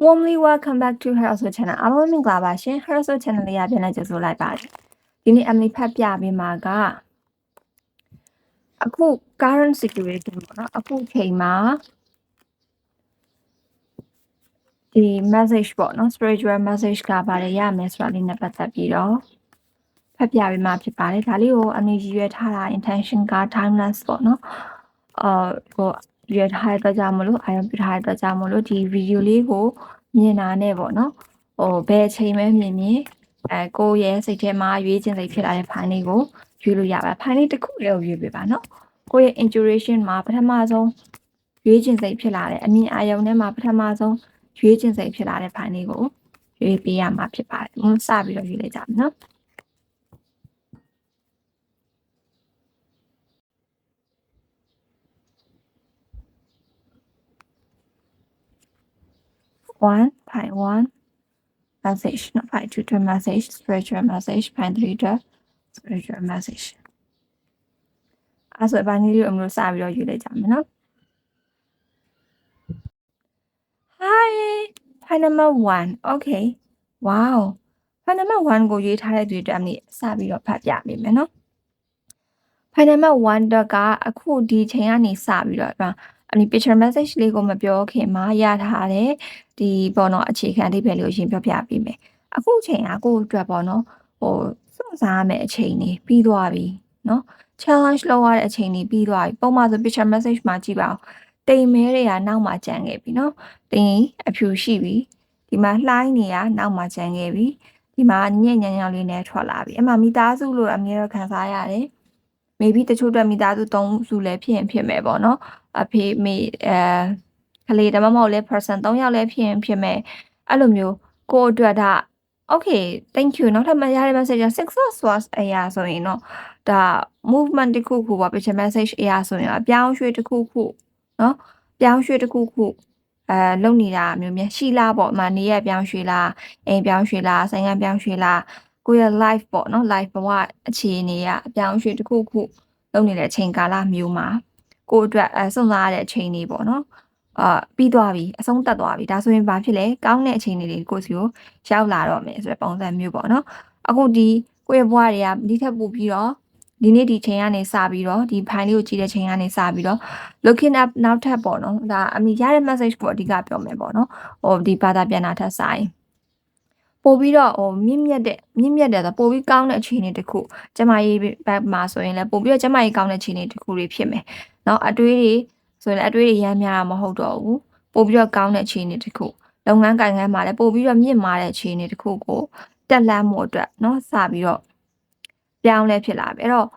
Warmly welcome back to Heraso Channel အားလုံးမင်္ဂလာပါရှင် Heraso Channel လေးရပြန်လိုက်ကြိုဆိုလိုက်ပါတယ်ဒီနေ့ Emily ဖတ်ပြပေးမှာကအခု current situation ပေါ့နော်အခုချိန်မှာဒီ message ပေါ့နော် spiritual message ကပါတယ်ရမယ်ဆိုတာလေးနဲ့ပတ်သက်ပြီးတော့ဖတ်ပြပေးမှာဖြစ်ပါတယ်ဒါလေးကိုအမေကြီးရွယ်ထားတာ intention က timeless ပေါ့နော်အာဟို ရွယ်ထားတဲ့အတွက်ကြောင့်မလို့အာရုံပြုထားတဲ့အတွက်ကြောင့်မလို့ဒီ video လေးကိုမြင်တာနဲ့ပေါ့နော်ဟိုဘယ်အချိန်မှမြင်မြင်အဲကိုယ့်ရဲ့စိတ်ထဲမှာရွေးချင်စိတ်ဖြစ်လာတဲ့ဖိုင်လေးကိုရွေးလို့ရပါဖိုင်လေးတစ်ခုလေးကိုရွေးပေးပါနော်ကိုယ့်ရဲ့ intuition မှာပထမဆုံးရွေးချင်စိတ်ဖြစ်လာတဲ့အမြင်အာရုံထဲမှာပထမဆုံးရွေးချင်စိတ်ဖြစ်လာတဲ့ဖိုင်လေးကိုရွေးပေးရမှာဖြစ်ပါတယ်။ဘုံစပြီးတော့ရွေးလိုက်ကြမယ်နော်။ one point one message not point two to message spiritual message point three to spiritual message အဲ့ဆိုဘာနည်းလေးအမလို့စပြီးတော့ယူလိုက်ကြမယ်နော် Hi point number 1 okay wow point number 1ကိုရေးထားတဲ့သူတွေအတွက်အမလေးစပြီးတော့ဖတ်ပြပေးမယ်နော် point number 1တော့ကအခုဒီချိန်ကနေစပြီးတော့ အမ picture message လေးကိုမပြောခင်မှာရထားတဲ့ဒီပေါ့နော်အခြေခံအဓိပ္ပာယ်လေးကိုရှင်းပြောပြပေးမယ်အခုချိန်ကကိုယ့်အတွက်ပေါ့နော်ဟိုစွန့်စားရမယ့်အချိန်နေပြီးသွားပြီနော် challenge လုပ်ရတဲ့အချိန်နေပြီးသွားပြီပုံမှန်ဆို picture message မှာကြည့်ပါအောင်တိမ်မဲတွေကနောက်မှကြံခဲ့ပြီနော်တင်အဖြူရှိပြီဒီမှာလှိုင်းတွေကနောက်မှကြံခဲ့ပြီဒီမှာညံ့ညံ့ညံ့လေးနဲ့ထွက်လာပြီအမှမိသားစုလို့အမြဲတမ်းခံစားရတယ် maybe တချို့အတွက်မိသားစု၃စုလည်းဖြစ်ရင်ဖြစ်မယ်ပေါ့နော် အဖေမေအဲကလေးဒါမှမဟုတ်လဲ person ၃ယောက်လည်းဖြစ်ရင်ဖြစ်မယ်အဲ့လိုမျိုးကိုအတွက်ဒါ okay thank you နောက်ထပ်မရတဲ့ message success was အရာဆိုရင်တော့ဒါ movement တစ်ခုခုပါ picture message အရာဆိုရင်အပြောင်းရွှေ့တစ်ခုခုเนาะပြောင်းရွှေ့တစ်ခုခုအဲလုပ်နေတာမျိုးများရှိလားပေါ့မနေရပြောင်းရွှေ့လားအိမ်ပြောင်းရွှေ့လားဆိုင်ငံပြောင်းရွှေ့လားကိုယ့်ရဲ့ life ပေါ့နော် life ဘဝအခြေအနေကအပြောင်းရွှေ့တစ်ခုခုလုပ်နေတဲ့အချိန်ကာလမျိုးမှာ ကိုအတွက်အဲစွန့်စားရတဲ့အချိန်လေးပေါ့နော်အာပြီးသွားပြီအဆုံးတက်သွားပြီဒါဆိုရင်ဘာဖြစ်လဲကောင်းတဲ့အချိန်လေးတွေကိုစီကိုရောက်လာတော့မယ်ဆိုတဲ့ပုံစံမျိုးပေါ့နော်အခုဒီကိုယ့်ရဲ့ဘဝတွေကဒီထက်ပိုပြီးတော့ဒီနေ့ဒီချိန်ကနေစပြီးတော့ဒီဖိုင်လေးကိုကြည့်တဲ့ချိန်ကနေစပြီးတော့ looking up နောက်ထပ်ပေါ့နော်ဒါအမိရတဲ့ message ကိုအဓိကပြောမယ်ပေါ့နော်ဟိုဒီဘာသာပြန်တာထက်ဆိုင် ပို့ပြီးတော့ဟိုမြင့်မြတ်တဲ့မြင့်မြတ်တဲ့ဆိုပို့ပြီးကောင်းတဲ့အခြေအနေတစ်ခုကျမကြီးဘက်မှာဆိုရင်လည်းပို့ပြီးတော့ကျမကြီးကောင်းတဲ့အခြေအနေတစ်ခုတွေဖြစ်မယ်เนาะအတွေးတွေဆိုရင်အတွေးတွေရမ်းများတာမဟုတ်တော့ဘူးပို့ပြီးတော့ကောင်းတဲ့အခြေအနေတစ်ခုလုပ်ငန်းကိုင်ငန်းမှာလည်းပို့ပြီးတော့မြင့်မာတဲ့အခြေအနေတစ်ခုကိုတက်လှမ်းမှုအတွက်เนาะစပြီးတော့ပြောင်းလဲဖြစ်လာပြီအဲ့တော့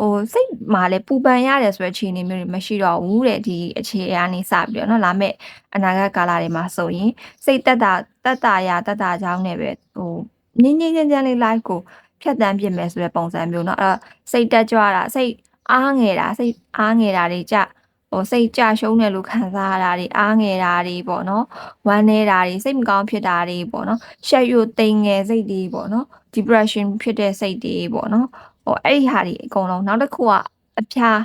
ဟိုစိတ်မှာလည်းပူပန်ရတယ်ဆိုတဲ့အခြေအနေမျိုးတွေမရှိတော့ဘူးတဲ့ဒီအခြေအရာနေစပြီးတော့เนาะလာမဲ့အနာဂတ်ကာလတွေမှာဆိုရင်စိတ်တက်တာတက်တာရတက်တာကြောင်းနဲ့ပဲဟိုငင်းငင်းချမ်းချမ်းလေး live ကိုဖြတ်တန်းပြစ်မယ်ဆိုတဲ့ပုံစံမျိုးเนาะအဲ့စိတ်တက်ကြွတာစိတ်အားငယ်တာစိတ်အားငယ်တာတွေကြဟိုစိတ်ကြရှုံးတယ်လို့ခံစားရတာတွေအားငယ်တာတွေပေါ့နော်ဝမ်းနေတာတွေစိတ်မကောင်းဖြစ်တာတွေပေါ့နော်ရှက်ရွတိမ်ငယ်စိတ်တွေပေါ့နော် depression ဖြစ်တဲ့စိတ်တွေပေါ့နော် ဟိုအဲ့ဒီဟာတွေအကုန်လုံးနောက်တစ်ခုကအဖျား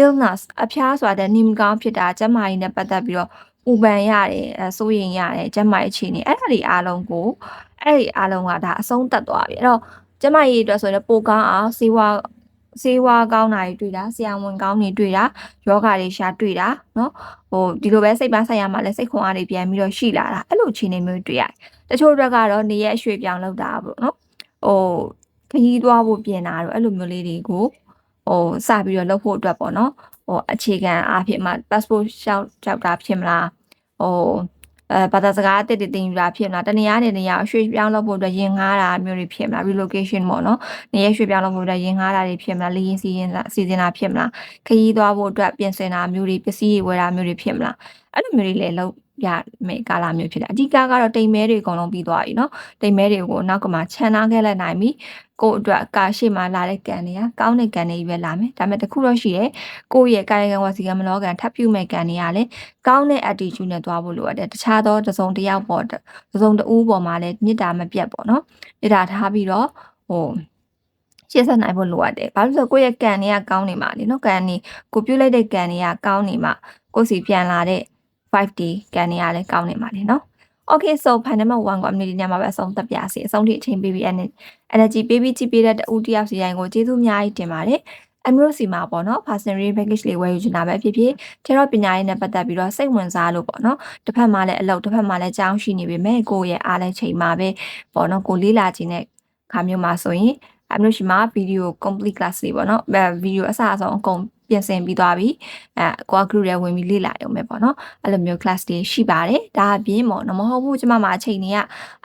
illness အဖျားဆိုတာနေမကောင်းဖြစ်တာကျန်းမာရေးနဲ့ပတ်သက်ပြီးတော့ပူပန်ရတယ်အဲစိုးရင်ရတယ်ကျန်းမာရေးအခြေအနေအဲ့ဒါတွေအားလုံးကိုအဲ့ဒီအားလုံးကဒါအဆုံးသတ်သွားပြီအဲ့တော့ကျမကြီးအတွက်ဆိုရင်ပိုကောင်းအောင်စေဝါစေဝါကောင်းတာတွေတွေ့တာဆရာဝန်ကောင်းတွေတွေ့တာယောဂတွေရှာတွေ့တာเนาะဟိုဒီလိုပဲစိတ်ပိုင်းဆိုင်ရာမှာလည်းစိတ်ခွန်အားတွေပြန်ပြီးတော့ရှိလာတာအဲ့လိုအခြေအနေမျိုးတွေ့ရတယ်တချို့အတွက်ကတော့နေရက်ရွှေ့ပြောင်းလောက်တာပေါ့เนาะဟို ခရီးသွားဖို့ပြင်တာတော့အဲ့လိုမျိုးလေးတွေကိုဟိုစပြီးတော့လုပ်ဖို့အတွက်ပေါ့နော်ဟိုအခြေခံအားဖြင့်မှ passport ရှောက်ကြောက်တာဖြစ်မလားဟိုအဲဘာသာစကားအသစ်တွေသင်ယူတာဖြစ်မလားတနေရာနေနေရာရွှေ့ပြောင်းလုပ်ဖို့အတွက်ရင်ငားတာမျိုးတွေဖြစ်မလား relocation ပေါ့နော်နေရာရွှေ့ပြောင်းလုပ်ဖို့အတွက်ရင်ငားတာတွေဖြစ်မလားလေရင်စီရင်စီစဉ်တာဖြစ်မလားခရီးသွားဖို့အတွက်ပြင်ဆင်တာမျိုးတွေပစ္စည်းတွေဝယ်တာမျိုးတွေဖြစ်မလားအဲ့လိုမျိုးတွေလည်းလုပ် ရမယ်ကာလမျိုးဖြစ်တယ်အဓိကကတော့တိမ်မဲတွေအကုန်လုံးပြီးသွားပြီเนาะတိမ်မဲတွေကိုနောက်ကမှခြံနာခဲ့လိုက်နိုင်ပြီကို့အတွက်ကာရှိမှလာတဲ့ကန်တွေကကောင်းတဲ့ကန်တွေပဲလာမယ်ဒါပေမဲ့တခုတော့ရှိတယ်ကိုယ့်ရဲ့ကာယကံဝစီကံမနောကံထပ်ပြုမဲ့ကန်တွေကလည်းကောင်းတဲ့ attitude နဲ့သွားဖို့လိုအပ်တယ်တခြားသောတစုံတစ်ယောက်ပေါ်တစုံတဦးပေါ်မှာလည်းမေတ္တာမပြတ်ပေါ့နော်မေတ္တာထားပြီးတော့ဟိုရှေ့ဆက်နိုင်ဖို့လိုအပ်တယ်။ဘာလို့လဲဆိုတော့ကိုယ့်ရဲ့ကံတွေကကောင်းနေမှာလေနော်။ကံနေကိုပြုတ်လိုက်တဲ့ကံတွေကကောင်းနေမှာကိုယ်စီပြန်လာတဲ့ 5D ကန်နေရလဲကောင်းနေပါလေနော်။ okay so file number 1ကိုအမဒီညမှာပဲအဆုံးသတ်ပြစီအဆုံးထိအချိန်ပေးပြီး energy ပေးပြီးကြည့်ပေးတဲ့တူတယောက်စီတိုင်းကိုကျေးဇူးအများကြီးတင်ပါတယ်အမျိုးစီမှာပေါ့နော် personal package လေးဝယ်ယူချင်တာပဲဖြစ်ဖြစ်ကျတော့ပညာရေးနဲ့ပတ်သက်ပြီးတော့စိတ်ဝင်စားလို့ပေါ့နော်တစ်ဖက်မှာလည်းအလုပ်တစ်ဖက်မှာလည်းကြောင်းရှိနေပေမဲ့ကိုယ့်ရဲ့အားလည်းချိန်မှာပဲပေါ့နော်ကိုလေးလာခြင်းနဲ့ခါမျိုးမှာဆိုရင်အမျိုးရှိမှာ video complete class လေးပေါ့နော်အဲ video အစအဆုံးအကုန် ပြင်ဆင်ပြီးသွားပြီအဲကိုက group ထဲဝင်ပြီးလေ့လာရုံပဲပေါ့နော်အဲ့လိုမျိုး class တွေရှိပါတယ်ဒါအပြင်ပေါ့နော်မဟုတ်ဘူးကျမမှာအချိန်တွေက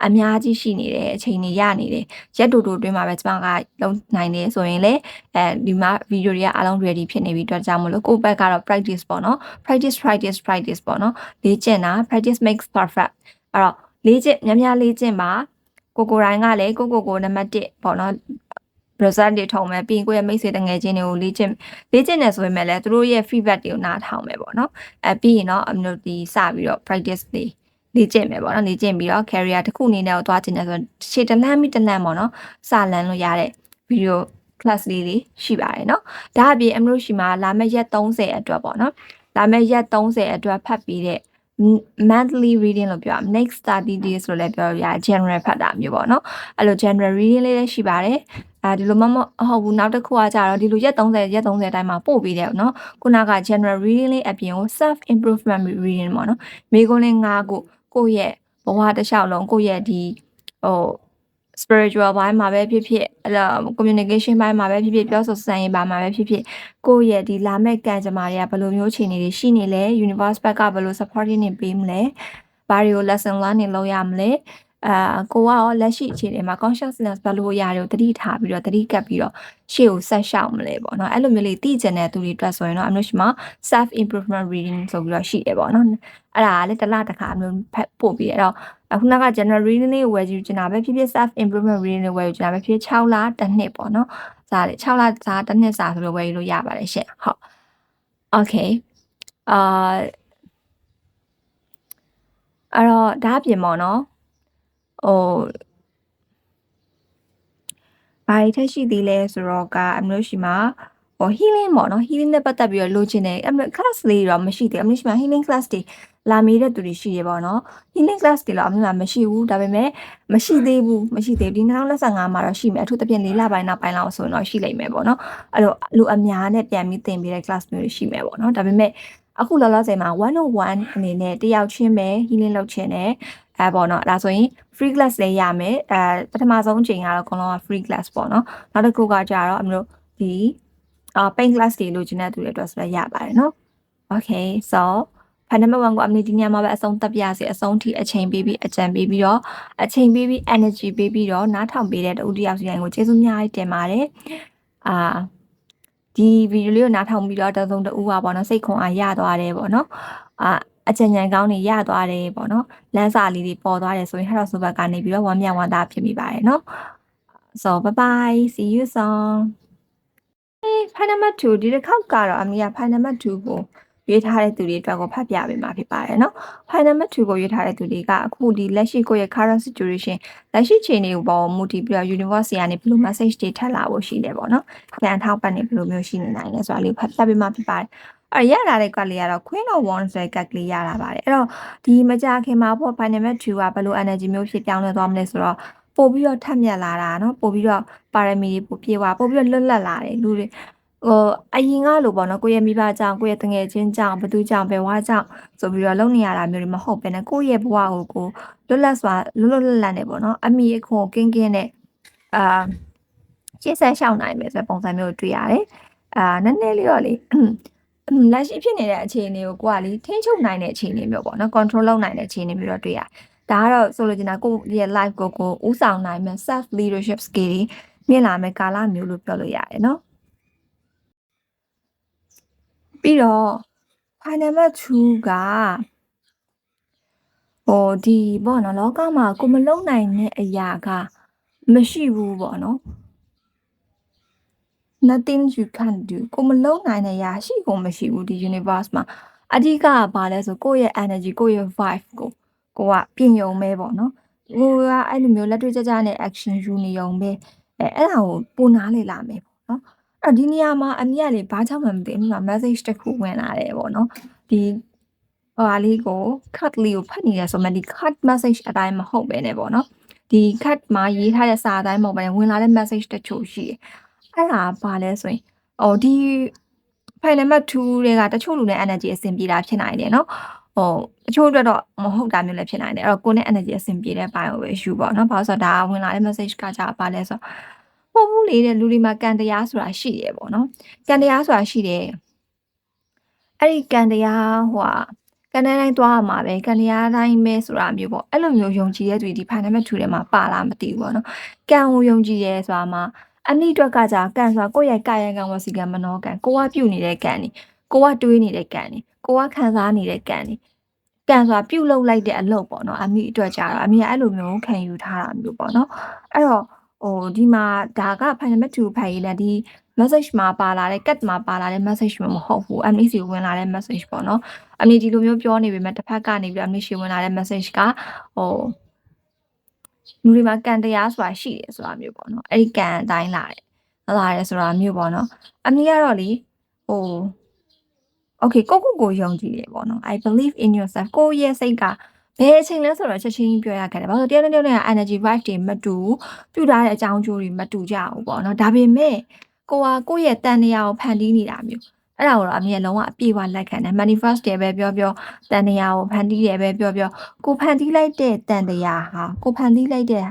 အများကြီးရှိနေတယ်အချိန်တွေရနေတယ်ရက်တူတူအတွင်းမှာပဲကျမကလုံးနိုင်တယ်ဆိုရင်လေအဲဒီမှာ video တွေကအလုံး ready ဖြစ်နေပြီအတွက်ကြောင့်မလို့ကိုယ့်ဘက်ကတော့ practice ပေါ့နော် practice practice practice ပေါ့နော်လေ့ကျင့်တာ practice makes perfect အဲ့တော့လေ့ကျင့်များများလေ့ကျင့်ပါကိုကိုတိုင်းကလည်းကိုကိုကိုနံပါတ်1ပေါ့နော် result တွေထုံမယ်ပြီးရင်ကိုယ့်ရဲ့မိတ်ဆွေတငယ်ချင်းတွေကိုလေ့ကျင့်လေ့ကျင့်နေဆိုပေမဲ့လည်းသူတို့ရဲ့ feedback တွေကိုနားထောင်မယ်ပေါ့နော်အဲပြီးရင်တော့အမျိုးဒီစပြီးတော့ practice တွေလေ့ကျင့်မယ်ပေါ့နော်လေ့ကျင့်ပြီးတော့ career တစ်ခုအနေနဲ့တော့သွားကျင်တယ်ဆိုရှေ့တလန်းမိတလန်းပေါ့နော်စလန်းလို့ရတဲ့ video class လေးတွေရှိပါတယ်เนาะဒါအပြင်အမလို့ရှိမှာလာမယ့်ရက်30အတွက်ပေါ့နော်လာမယ့်ရက်30အတွက်ဖတ်ပြီးတဲ့ monthly reading လို့ပြောရ next 30 days လို့လည်းပြောရ general ဖတ်တာမျိုးပေါ့နော်အဲ့လို general reading လေးလည်းရှိပါတယ် အဲဒီလိုမှမဟုတ်ဘူးနောက်တစ်ခုကကြတော့ဒီလိုရက်30ရက်30တိုင်းမှာပို့ပေးတယ်เนาะခုနက general reading လေးအပြင်ကို self improvement reading ပေါ့နော်မိကုန်းလေး၅ခုကိုယ့်ရဲ့ဘဝတစ်လျှောက်လုံးကိုယ့်ရဲ့ဒီဟို spiritual ဘိုင်းမှာပဲဖြစ်ဖြစ်အဲ့လို communication ဘိုင်းမှာပဲဖြစ်ဖြစ်ပြောဆိုစံရေးဘိုင်းမှာပဲဖြစ်ဖြစ်ကိုယ့်ရဲ့ဒီလာမဲ့ကံကြမ္မာတွေကဘယ်လိုမျိုးအခြေအနေတွေရှိနေလဲ universe ဘက်ကဘယ်လို supporting နေပေးမလဲဘာတွေကို lesson learn နေလုပ်ရမလဲ အာကိုကရောလက်ရှိအခြေအနေမှာ consciousness ဘယ်လိုအရာတွေကိုတတိထားပြီးတော့တတိကပ်ပြီးတော့ရှေ့ကိုဆက်ရှောက်မလဲပေါ့နော်အဲ့လိုမျိုးလေးသိကျင်တဲ့သူတွေအတွက်ဆိုရင်တော့အမျိုးရှိမှာ self improvement reading ဆိုပြီးတော့ရှိတယ်ပေါ့နော်အဲ့ဒါကလည်းတစ်လတစ်ခါအမျိုးဖတ်ပို့ပြီးအဲ့တော့ခုနက general reading လေးကိုဝယ်ယူချင်တာပဲဖြစ်ဖြစ် self improvement reading လေးဝယ်ယူချင်တာပဲဖြစ်ဖြစ်6လတစ်နှစ်ပေါ့နော်စားတယ်6လစားတစ်နှစ်စားဆိုလို့ဝယ်ယူလို့ရပါတယ်ရှင့်ဟုတ် okay အာအဲ့တော့ဒါအပြင်ပေါ့နော် ဟိုဘာတွေထက်ရှိသေးလဲဆိုတော့ကအမျိုးရှိမှာဟို healing ပေါ့နော် healing နဲ့ပတ်သက်ပြီးတော့လိုချင်တယ်အမျိုး class လေးတော့မရှိသေးဘူးအမျိုးရှိမှာ healing class တွေလာမေးတဲ့သူတွေရှိတယ်ပေါ့နော် healing class တွေတော့အမျိုးမှာမရှိဘူးဒါပေမဲ့မရှိသေးဘူးမရှိသေးဘူးဒီ2025မှာတော့ရှိမယ်အထူးသဖြင့်၄လပိုင်းနောက်ပိုင်းလောက်ဆိုရင်တော့ရှိလိမ့်မယ်ပေါ့နော်အဲ့လိုလူအများနဲ့ပြန်ပြီးသင်ပေးတဲ့ class မျိုးတွေရှိမယ်ပေါ့နော်ဒါပေမဲ့အခုလောလောဆယ်မှာ101အနေနဲ့တယောက်ချင်းပဲ healing လုပ်ချင်တယ် အဲပေါ့နော်ဒါဆိုရင် free class လည်းရမယ်အဲပထမဆုံးအချိန်ကတော့အကုန်လုံးက free class ပေါ့နော်နောက်တစ်ခုကကြတော့အမျိုးဒီအာ paint class တွေလိုချင်တဲ့သူတွေအတွက်ဆိုလည်းရပါတယ်နော် okay so ဖန်နံပါတ်1ကိုအမီဒီနီယာမှာပဲအဆုံးတက်ပြစေအဆုံးထိအချိန်ပေးပြီးအကြံပေးပြီးတော့အချိန်ပေးပြီး energy ပေးပြီးတော့နားထောင်ပေးတဲ့တူတယောက်စီတိုင်းကိုကျေးဇူးများကြီးတင်ပါတယ်အာဒီဗီဒီယိုလေးကိုနားထောင်ပြီးတော့တစုံတဦးပါပေါ့နော်စိတ်ခွန်အားရသွားတယ်ပေါ့နော်အာ အကြံဉာဏ်ကောင်းတွေရသွားတယ်ပေါ့နော်လမ်းစာလေးတွေပေါ်သွားတယ်ဆိုရင်ဟဲ့တော့ဆိုဘက်ကနေပြီးတော့ဝမ်းမြောက်ဝမ်းသာဖြစ်မိပါတယ်နော် so bye bye see you soon ဖိုင်နံပါတ်2ဒီတစ်ခေါက်ကတော့အမေကဖိုင်နံပါတ်2ကိုရွေးထားတဲ့သူတွေအတွက်ကိုဖတ်ပြပေးမှာဖြစ်ပါတယ်နော်။ Final Number 2ကိုရွေးထားတဲ့သူတွေကအခုဒီလက်ရှိကိုယ့်ရဲ့ current situation လက်ရှိချိန်တွေပေါ်မူတည်ပြီးတော့ universe ကနေဘယ်လို message တွေထပ်လာဖို့ရှိတယ်ပေါ့နော်။ပြန်ထောက်ပတ်နေဘယ်လိုမျိုးရှိနေနိုင်လဲဆိုတာလေးဖတ်ပြပေးမှာဖြစ်ပါတယ်။ အဲ့ရလာတဲ့ကတ်လေးကတော့ Queen of Wands ဆိုတဲ့ကတ်ကလေးရလာပါတယ်။အဲ့တော့ဒီမကြခင်မှာပေါ့ Final Number 2ကဘယ်လို energy မျိုးဖြစ်ပြောင်းလဲသွားမလဲဆိုတော့ပို့ပြီးတော့ထပ်မြက်လာတာเนาะပို့ပြီးတော့ပါရမီတွေပို့ပြေသွားပို့ပြီးတော့လွတ်လပ်လာတယ်လူတွေဟိုအရင်ကလိုပေါ့နော်ကိုယ့်ရဲ့မိဘကြောင့်ကိုယ့်ရဲ့တငယ်ချင်းကြောင့်ဘသူကြောင့်ဘယ်ဝါကြောင့်ဆိုပြီးတော့လုပ်နေရတာမျိုးတွေမဟုတ်ဘဲနဲ့ကိုယ့်ရဲ့ဘဝကိုကိုလွတ်လပ်စွာလွတ်လွတ်လပ်လပ်နေပေါ့နော်အမိအခွန်ကင်းကင်းနဲ့အာရှင်းဆက်ရှောင်းနိုင်မယ်ဆိုတဲ့ပုံစံမျိုးတွေ့ရတယ်အာနည်းနည်းလေးတော့လေ လက်ရှိဖြစ်နေတဲ့အခြေအနေကိုကိုကလေထိန်းချုပ်နိုင်တဲ့အခြေအနေမျိုးပေါ့နော် control လုပ်နိုင်တဲ့အခြေအနေမျိုးတော့တွေ့ရတယ်ဒါကတော့ဆိုလိုချင်တာကိုယ့်ရဲ့ life ကိုကိုဥဆောင်နိုင်မယ် self leadership skill တွေမြင့်လာမယ်ကာလမျိုးလို့ပြောလို့ရတယ်နော်ပြီးတော့ file number 2ကဟိုဒီပေါ့နော်လောကမှာကိုမလုံနိုင်တဲ့အရာကမရှိဘူးပေါ့နော် nothing you can do ကိုမလုံနိုင်တဲ့အရာရှိကိုမရှိဘူးဒီ universe မှာအဓိကကဘာလဲဆိုကိုယ့်ရဲ့ energy ကိုယ့်ရဲ့ vibe ကိုကိုကပြင်ယုံမဲပေါ့နော်ကိုကအဲ့လိုမျိုးလက်တွေ့ကြကြနဲ့ action ယူနေယုံပဲအဲအဲ့ဒါကိုပုံနာလေလာမယ်ပေါ့နော်အဲ့ဒီနေရာမှာအမြတ်လေဘာကြောင့်မှမသိဘူးအမြက message တစ်ခုဝင်လာတယ်ပေါ့နော်ဒီဟိုဟာလေးကို cut လေးကိုဖတ်နေရဆိုမှဒီ cut message အတိုင်းမဟုတ်ပဲねပေါ့နော်ဒီ cut မှာရေးထားတဲ့စာအတိုင်းမဟုတ်ပဲဝင်လာတဲ့ message တချို့ရှိတယ် အဲ့ဒါဘာလဲဆိုရင်ဟိုဒီ file number 2တွေကတချို့လူနဲ့ energy အဆင်ပြေတာဖြစ်နိုင်တယ်เนาะဟိုတချို့အတွက်တော့မဟုတ်တာမျိုးလည်းဖြစ်နိုင်တယ်အဲ့တော့ကိုနဲ့ energy အဆင်ပြေတဲ့ဘိုင်းကိုပဲယူပေါ့เนาะဘာလို့ဆိုတော့ဒါဝင်လာတဲ့ message ကကြာပါလဲဆိုတော့ပို့ဘူးလေတဲ့လူတွေမှာကံတရားဆိုတာရှိတယ်ပေါ့เนาะကံတရားဆိုတာရှိတယ်အဲ့ဒီကံတရားဟိုဟာကံတိုင်းတိုင်းသွားရမှာပဲကံတရားတိုင်းပဲဆိုတာမျိုးပေါ့အဲ့လိုမျိုးယုံကြည်တဲ့သူဒီ file number 2ထဲမှာပါလာမသိဘူးပေါ့เนาะကံကိုယုံကြည်ရဲဆိုတာမှာ အနိအတွက်ကကြာကန်ဆိုတာကိုယ့်ရဲ့ကာယကံဝစီကံမနောကံကိုကပြုနေတဲ့ကံနေကိုကတွေးနေတဲ့ကံနေကိုကခံစားနေတဲ့ကံနေကံဆိုတာပြုတ်လုလိုက်တဲ့အလုပ်ပေါ့နော်အမိအတွက်ကြာတော့အမိကအဲ့လိုမျိုးခံယူထားတာမျိုးပေါ့နော်အဲ့တော့ဟိုဒီမှာဒါက Pandemic 2ဖတ်ရေးလဲဒီ message မှာပါလာတဲ့ cat မှာပါလာတဲ့ message မျိုးမဟုတ်ဘူး MNC ဝင်လာတဲ့ message ပေါ့နော်အမိဒီလိုမျိုးပြောနေပေမဲ့တစ်ဖက်ကနေပြီး MNC ဝင်လာတဲ့ message ကဟို လူတွေမှာကံတရားဆိုတာရှိတယ်ဆိုတာမျိုးပေါ့နော်အဲ့ဒီကံအတိုင်းလာတယ်လာတယ်ဆိုတာမျိုးပေါ့နော်အမိကတော့လေဟို okay ကိုကိုကိုယုံကြည်တယ်ပေါ့နော် I believe in yourself ကိုရဲ့စိတ်ကဘယ်အချိန်လဲဆိုတော့ချက်ချင်းပြောရခဲ့တယ်ဘာလို့တယောက်နဲ့တယောက်နဲ့ energy vibe တွေမတူပြုထားတဲ့အကြောင်းကျိုးတွေမတူကြဘူးပေါ့နော်ဒါပေမဲ့ကိုကကိုယ့်ရဲ့တန်တရားကိုဖန်တီးနေတာမျိုး အဲ့ဒါကိုတော့အမြဲလုံးဝအပြည့်အဝလက်ခံတယ် manifest တယ်ပဲပြောပြောတန်တရားကိုဖန်တီးတယ်ပဲပြောပြောကိုဖန်တီးလိုက်တဲ့တန်တရားဟာကိုဖန်တီးလိုက်တဲ့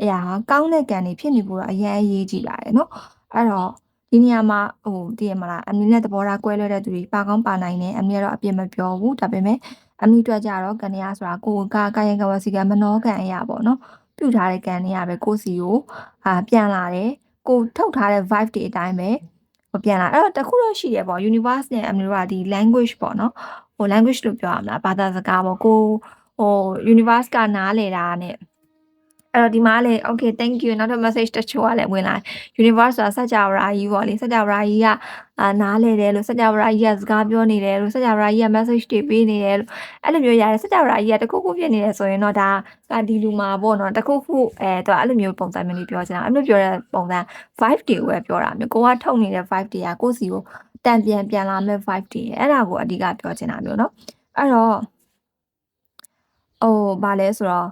အရာဟာကောင်းတဲ့ကံတွေဖြစ်နေဖို့တော့အရင်အရေးကြီးလာတယ်နော်အဲ့တော့ဒီနေရာမှာဟိုတည်ရမလားအမီနဲ့သဘောထားကွဲလွဲတဲ့သူတွေပါကောင်းပါနိုင်တယ်အမီကတော့အပြစ်မပြောဘူးဒါပေမဲ့အမီတွေ့ကြတော့ကနေရဆိုတာကိုကကာယကဝစီကမနောကံအရာပေါ့နော်ပြုထားတဲ့ကံတွေကပဲကိုစီကိုအာပြန်လာတယ်ကိုထုတ်ထားတဲ့ vibe တွေအတိုင်းပဲ ဟိုပြန်လာအဲ့တော့တခုတော့ရှိတယ်ပေါ့ universe နဲ့အမီတို့ကဒီ language ပေါ့နော်ဟို language လို့ပြောရမလားဘာသာစကားပေါ့ကိုဟို universe ကနားလေတာနဲ့ အဲ့တော့ဒီမှာလေ okay thank you နောက်ထပ် message တချို့ကလည်းဝင်လာ universe ဆိုတာစัจ java ကြီးပေါ့လေစัจ java ကြီးကအာနားလေတယ်လို့စัจ java ကြီးကစကားပြောနေတယ်လို့စัจ java ကြီးက message တွေပေးနေတယ်လို့အဲ့လိုမျိုးရတယ်စัจ java ကြီးကတခုခုဖြစ်နေတယ်ဆိုရင်တော့ဒါကဒီလူမှာပေါ့နော်တခုခုအဲသူကအဲ့လိုမျိုးပုံစံမျိုးလေးပြောချင်တာအဲ့လိုပြောတဲ့ပုံစံ5တွေကိုပဲပြောတာမျိုးကိုကထုတ်နေတဲ့5တွေကကိုစီကိုတန်ပြန်ပြန်လာမဲ့5တွေအဲ့ဒါကိုအဓိကပြောချင်တာမျိုးเนาะအဲ့တော့ဟိုဗာလဲဆိုတော့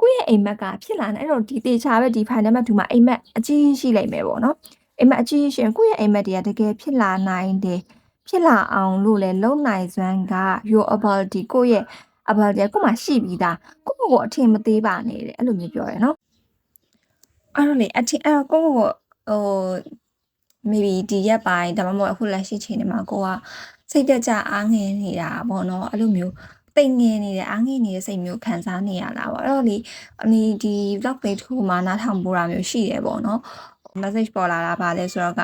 ကိုယ့်ရဲ့အိမ်မက်ကဖြစ်လာတယ်အဲ့တော့ဒီတေချာပဲဒီ final map 2မှာအိမ်မက်အကြီးရှိလိမ့်မယ်ပေါ့နော်အိမ်မက်အကြီးရှင်ကိုယ့်ရဲ့အိမ်မက်တွေကတကယ်ဖြစ်လာနိုင်တယ်ဖြစ်လာအောင်လို့လဲလုံနိုင်စွမ်းက your ability ကိုယ့်ရဲ့ ability ကိုမှရှိပြီးသားကိုယ့်ကိုယ်အထင်မသေးပါနဲ့တဲ့အဲ့လိုမျိုးပြောရနော်အဲ့တော့လေအထင်အဲ့တော့ကိုယ့်ကိုယ်ဟို maybe ဒီရက်ပိုင်းဒါမှမဟုတ်အခုလက်ရှိချိန်တွေမှာကိုကစိတ်တက်ကြအားငယ်နေတာပေါ့နော်အဲ့လိုမျိုး တိတ်ငင်နေတဲ့အားငယ်နေတဲ့စိတ်မျိုးခံစားနေရတာပေါ့အဲ့တော့လေအမီဒီ vlog လေးတစ်ခုမှနားထောင်ပို့တာမျိုးရှိတယ်ပေါ့နော် message ပေါ်လာတာပါလဲဆိုတော့က